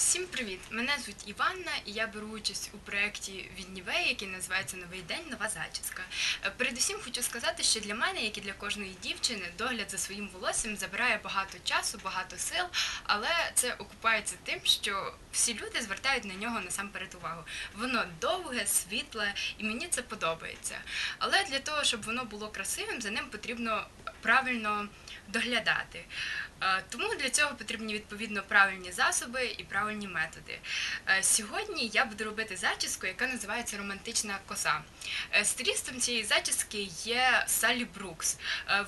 Всім привіт! Мене звуть Іванна, і я беру участь у проєкті від Нівеї, який називається Новий день, нова зачіска. Е, Передусім хочу сказати, що для мене, як і для кожної дівчини, догляд за своїм волоссям забирає багато часу, багато сил, але це окупається тим, що всі люди звертають на нього насамперед увагу. Воно довге, світле, і мені це подобається. Але для того, щоб воно було красивим, за ним потрібно правильно доглядати. Е, Тому для цього потрібні відповідно правильні засоби і правильні методи. Е, Сьогодні я буду робити зачіску, яка називається романтична коса. Е, Стилістом цієї зачіски є Саллі Брукс.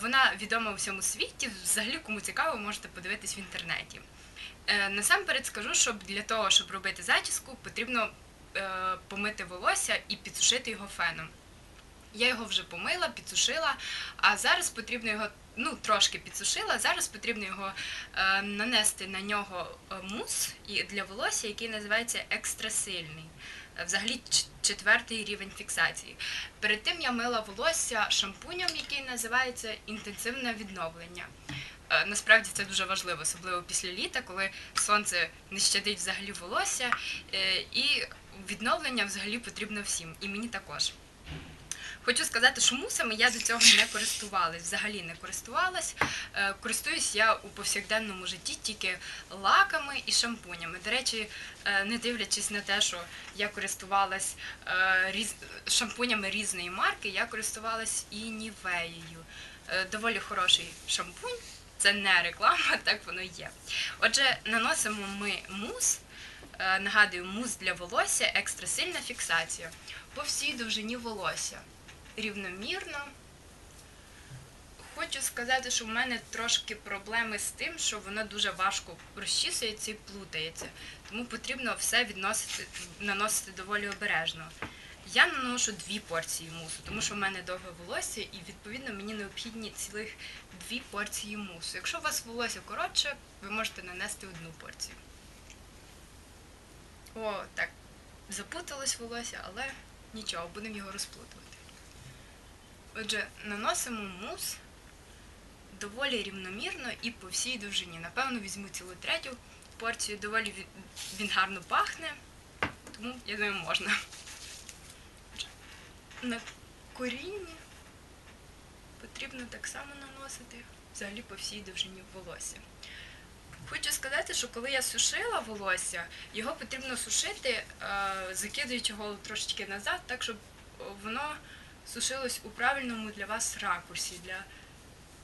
Вона відома у всьому світі. Взагалі, кому цікаво, можете подивитись в інтернеті. Насамперед скажу, що для того, щоб робити зачіску, потрібно помити волосся і підсушити його феном. Я його вже помила, підсушила, а зараз потрібно його ну, трошки підсушила. Зараз потрібно його е, нанести на нього е, мус для волосся, який називається екстрасильний. Е, Взагалі четвертий рівень фіксації. Перед тим я мила волосся шампунем, який називається інтенсивне відновлення. Е, Насправді це дуже важливо, особливо після літа, коли сонце не щадить взагалі волосся, і відновлення взагалі потрібно всім, і мені також. Хочу сказати, що мусами я до цього не користувалась, взагалі не користувалась. Е, Користуюсь я у повсякденному житті тільки лаками і шампунями. До речі, е, не дивлячись на те, що я користувалась е, шампунями різної марки, я користувалась і нівеєю. Доволі хороший шампунь, це не реклама, так воно є. Отже, наносимо ми мус. Нагадую, мус для волосся, екстрасильна фіксація по всій довжині волосся. Рівномірно. Хочу сказати, що в мене трошки проблеми з тим, що воно дуже важко розчісується і плутається. Тому потрібно все відносити, наносити доволі обережно. Я наношу дві порції мусу, тому що в мене довге волосся, і відповідно мені необхідні цілих дві порції мусу. Якщо у вас волосся коротше, ви можете нанести одну порцію. О, так, запуталось волосся, але нічого, будемо його розплутувати. Отже, наносимо мус доволі рівномірно і по всій довжині. Напевно, візьму цілу третю порцію, доволі він, гарно пахне, тому я думаю, можна. На коріння потрібно так само наносити взагалі по всій довжині волосся. Хочу сказати, що коли я сушила волосся, його потрібно сушити, е, закидуючи голову трошечки назад, так щоб воно сушилось у правильному для вас ракурсі, для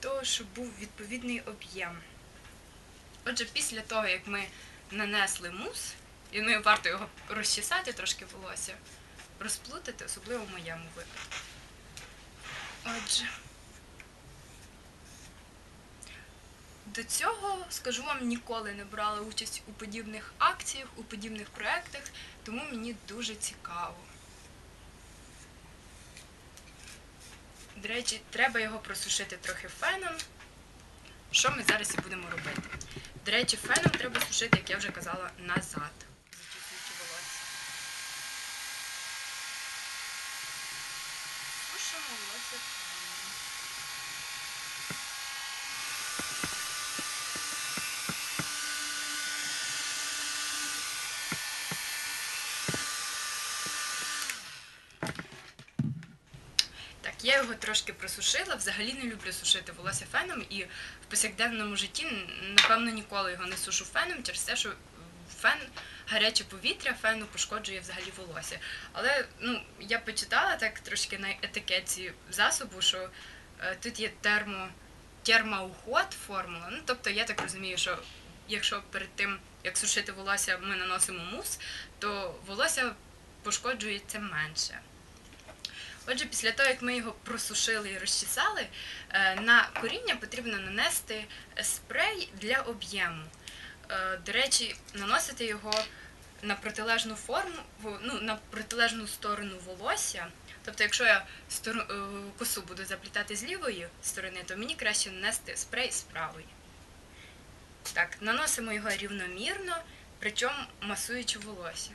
того, щоб був відповідний об'єм. Отже, після того, як ми нанесли мус, і ну, варто його розчесати трошки волосся, розплутати, особливо в моєму випадку. Отже. До цього, скажу вам, ніколи не брала участь у подібних акціях, у подібних проєктах, тому мені дуже цікаво. До речі, треба його просушити трохи феном. Що ми зараз і будемо робити? До речі, феном треба сушити, як я вже казала, назад. Зачісуючи волосся. Сушимо волосся феном. Так, я його трошки просушила. Взагалі не люблю сушити волосся феном і в повсякденному житті, напевно, ніколи його не сушу феном через те, що фен, гаряче повітря фену пошкоджує взагалі волосся. Але ну, я почитала так трошки на етикетці засобу, що е, тут є термо, термоуход формула. Ну, тобто я так розумію, що якщо перед тим, як сушити волосся, ми наносимо мус, то волосся пошкоджується менше. Отже, після того, як ми його просушили і розчесали, е, на коріння потрібно нанести спрей для об'єму. Е, До речі, наносити його на протилежну форму, ну, на протилежну сторону волосся. Тобто, якщо я е, косу буду заплітати з лівої сторони, то мені краще нанести спрей з правої. Так, наносимо його рівномірно, причому масуючи волосся.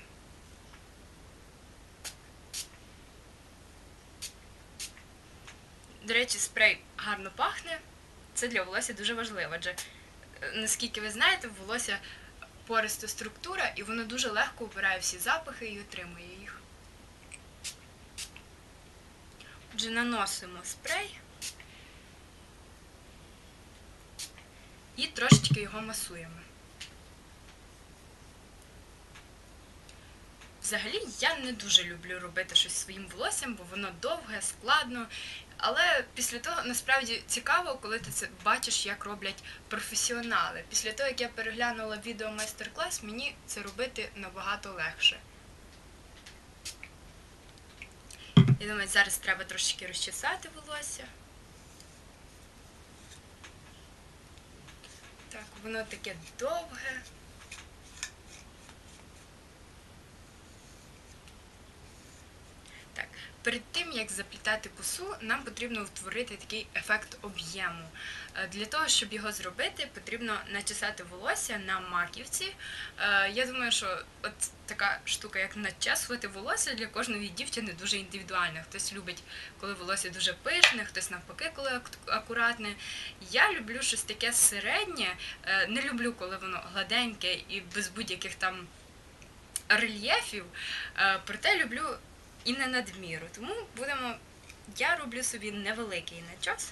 До речі, спрей гарно пахне. Це для волосся дуже важливо. Адже, е, наскільки ви знаєте, волосся пориста структура, і воно дуже легко вбирає всі запахи і отримує їх. Отже, наносимо спрей і трошечки його масуємо. Взагалі я не дуже люблю робити щось своїм волоссям, бо воно довге, складно. Але після того насправді цікаво, коли ти це бачиш, як роблять професіонали. Після того, як я переглянула відео майстер-клас, мені це робити набагато легше. Я думаю, зараз треба трошечки розчесати волосся. Так, воно таке довге. Так, перед тим як заплітати косу, нам потрібно утворити такий ефект об'єму. Е, Для того, щоб його зробити, потрібно начесати волосся на маківці. Е, Я думаю, що от така штука, як начесувати волосся для кожної дівчини дуже індивідуальна. Хтось любить, коли волосся дуже пишне, хтось навпаки, коли ак- акуратне. Я люблю щось таке середнє, Е, не люблю, коли воно гладеньке і без будь-яких там рельєфів. Проте люблю і не надміру. Тому будемо. Я роблю собі невеликий начос.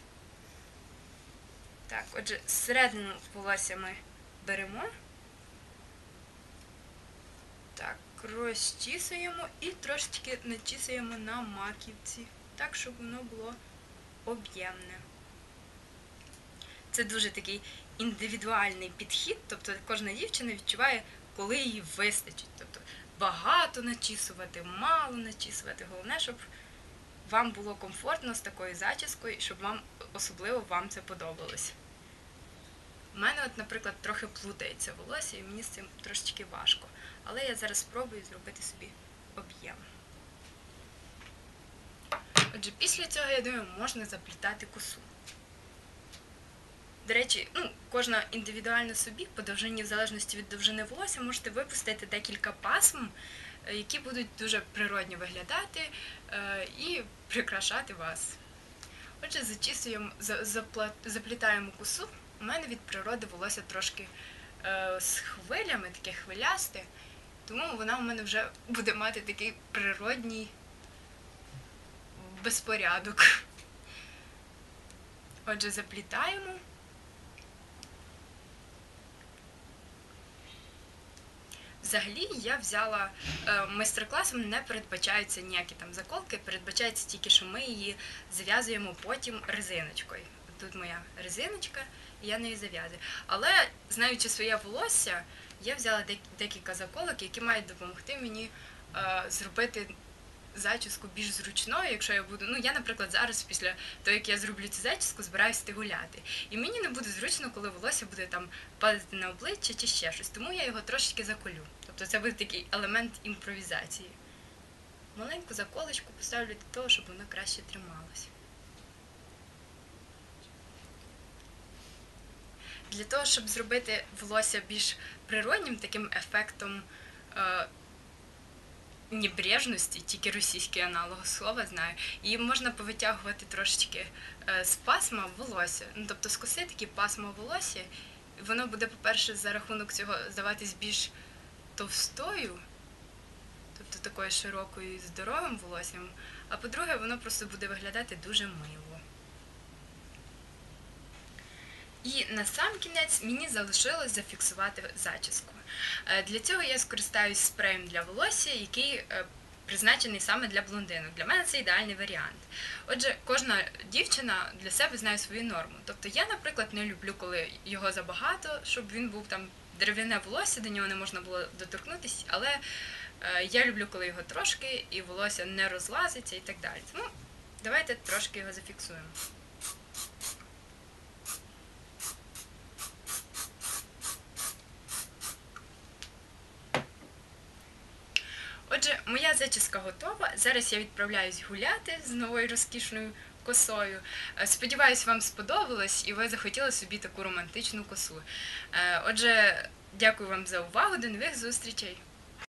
Так, отже, середину волосся ми беремо. Так, розчісуємо і трошечки начісуємо на маківці, так, щоб воно було об'ємне. Це дуже такий індивідуальний підхід, тобто кожна дівчина відчуває, коли їй вистачить. Тобто багато начісувати, мало начісувати. Головне, щоб вам було комфортно з такою зачіскою, щоб вам особливо вам це подобалось. У мене, от, наприклад, трохи плутається волосся, і мені з цим трошечки важко. Але я зараз спробую зробити собі об'єм. Отже, після цього, я думаю, можна заплітати косу. До речі, ну, кожна індивідуально собі, по довжині, в залежності від довжини волосся, можете випустити декілька пасм, е, які будуть дуже природні виглядати е, і прикрашати вас. Отже, зачісуємо, заплітаємо косу. У мене від природи волосся трошки е, з хвилями, таке хвилясте, тому вона у мене вже буде мати такий природній безпорядок. Отже, заплітаємо. Взагалі я взяла е, майстер-класом не передбачаються ніякі там заколки, передбачається тільки, що ми її зав'язуємо потім резиночкою. Тут моя резиночка, і я нею зав'язую. Але знаючи своє волосся, я взяла дек- декілька заколок, які мають допомогти мені е, зробити зачіску більш зручною, якщо я буду. Ну я, наприклад, зараз після того, як я зроблю цю зачіску, збираюся йти гуляти. І мені не буде зручно, коли волосся буде там падати на обличчя чи ще щось. Тому я його трошечки заколю. Тобто це буде такий елемент імпровізації. Маленьку заколочку поставлю для того, щоб воно краще трималося. Для того, щоб зробити волосся більш природнім, таким ефектом е, небрежності, тільки російський аналог слова знаю, її можна повитягувати трошечки е, з пасма волосся. Ну, тобто скоси такі пасма волосся, і воно буде, по-перше, за рахунок цього здаватись більш товстою, тобто такою широкою і здоровим волоссям, а по-друге, воно просто буде виглядати дуже мило. І на сам кінець мені залишилось зафіксувати зачіску. Е, Для цього я скористаюсь спреєм для волосся, який е, призначений саме для блондинок. Для мене це ідеальний варіант. Отже, кожна дівчина для себе знає свою норму. Тобто я, наприклад, не люблю, коли його забагато, щоб він був там дерев'яне волосся, до нього не можна було доторкнутися, але е, я люблю, коли його трошки і волосся не розлазиться і так далі. Тому давайте трошки його зафіксуємо. Отже, моя зачіска готова. Зараз я відправляюсь гуляти з новою розкішною косою. Е, Сподіваюсь, вам сподобалось і ви захотіли собі таку романтичну косу. Е, Отже, дякую вам за увагу. До нових зустрічей!